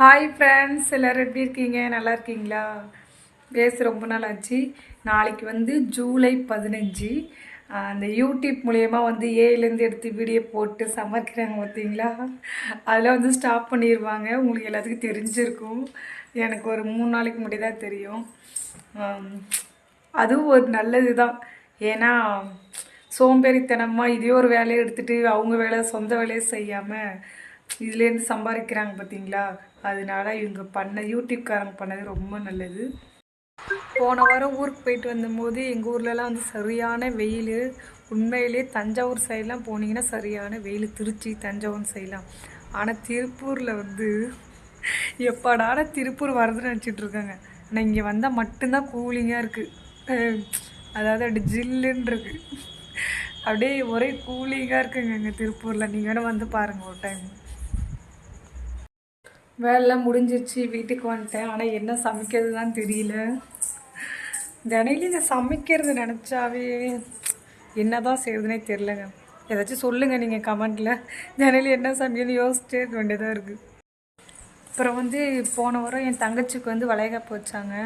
Hi friends எல்லோரும் எப்படி இருக்கீங்க? நல்லா இருக்கீங்களா? பேச ரொம்ப நாள் ஆச்சு. நாளைக்கு வந்து ஜூலை பதினஞ்சு. அந்த யூடியூப் மூலயமா வந்து ஏலேருந்து எடுத்து வீடியோ போட்டு சமைக்கிறாங்க பார்த்தீங்களா? அதெல்லாம் வந்து ஸ்டாப் பண்ணிடுவாங்க உங்களுக்கு எல்லாத்துக்கும் தெரிஞ்சிருக்கும். எனக்கு ஒரு மூணு நாளைக்கு முன்னாடி தான் தெரியும். அதுவும் ஒரு நல்லது தான். ஏன்னா சோம்பேறித்தனமாக இதே ஒரு வேலையை எடுத்துகிட்டு அவங்க வேலை சொந்த வேலையை செய்யாமல் இதுலேருந்து சம்பாதிக்கிறாங்க பார்த்தீங்களா? அதனால இவங்க பண்ண யூடியூப்காரங்க பண்ணது ரொம்ப நல்லது. போன வாரம் ஊருக்கு போயிட்டு வந்தபோது எங்கள் ஊர்லலாம் வந்து சரியான வெயில். உண்மையிலே தஞ்சாவூர் சைட்லாம் போனீங்கன்னா சரியான வெயில். திருச்சி தஞ்சாவூர் சைட்லாம். ஆனால் திருப்பூரில் வந்து எப்படான திருப்பூர் வரதுன்னு நினச்சிட்டு இருக்காங்க. ஆனால் இங்கே வந்தால் மட்டும்தான் கூலிங்காக இருக்குது அதாவது அப்படி ஜில்லுன்னு அப்படியே ஒரே கூலிங்காக இருக்குங்க இங்கே திருப்பூரில். நீங்கள் வேணால் வந்து பாருங்கள் ஒரு டைம் வேலைலாம் முடிஞ்சிருச்சு வீட்டுக்கு வந்துட்டேன். ஆனால் என்ன சமைக்கிறது தான் தெரியல. தினையில இந்த சமைக்கிறது நினச்சாவே என்ன தான் செய்யறதுனே தெரிலங்க ஏதாச்சும் சொல்லுங்கள் நீங்கள் கமெண்ட்டில் தினையில என்ன சமையல் யோசிச்சே இருக்க வேண்டியதாக இருக்குது அப்புறம் வந்து போன வாரம் என் தங்கச்சிக்கு வந்து வளைகாப்பு வச்சாங்க.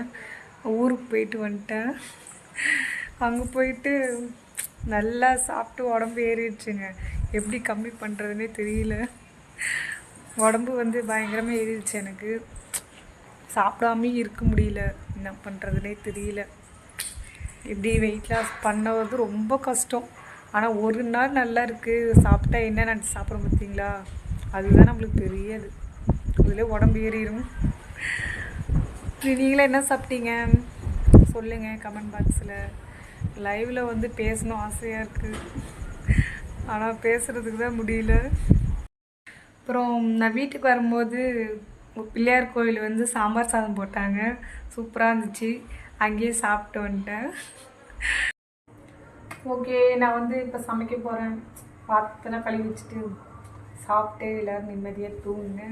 ஊருக்கு போயிட்டு வந்துட்டேன். அங்கே போயிட்டு நல்லா சாப்பிட்டு உடம்பு ஏறிடுச்சுங்க. எப்படி கம்மி பண்ணுறதுனே தெரியல. உடம்பு வந்து பயங்கரமாக ஏறிடுச்சு எனக்கு. சாப்பிடாமே இருக்க முடியல. என்ன பண்ணுறதுனே தெரியல. இப்படி வெயிட் லாஸ் பண்ணது ரொம்ப கஷ்டம். ஆனால் ஒரு நாள் நல்லா இருக்குது சாப்பிட்டா என்ன நினச்சி சாப்பிட்றோம் பார்த்தீங்களா? அதுதான் நம்மளுக்கு பெரியது அதில் உடம்பு ஏறிடும் நீங்களே என்ன சாப்பிட்டீங்க? சொல்லுங்கள் கமெண்ட் பாக்ஸில் லைவில் வந்து பேசணும் ஆசையாக இருக்குது ஆனால் பேசுகிறதுக்கு தான் முடியல. அப்புறம் நான் வீட்டுக்கு வரும்போது பிள்ளையார் கோயில் வந்து சாம்பார் சாதம் போட்டாங்க. சூப்பராக இருந்துச்சு. அங்கேயே சாப்பிட்டு வந்துட்டேன். ஓகே நான் வந்து இப்போ சமைக்க போகிறேன் பாத்திரம் கழுவி வச்சுட்டு சாப்பிட்டு எல்லோரும் நிம்மதியாக தூங்குங்க.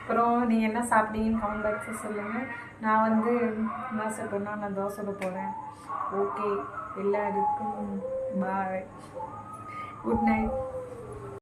அப்புறம் நீங்கள் என்ன சாப்பிட்டீங்கன்னு கமெண்ட் பாக்ஸில் சொல்லுங்கள் நான் வந்து என்ன சொல்கிறேன்னா நான் தோசை சுட போகிறேன் ஓகே எல்லாருக்கும் பாய் குட் நைட்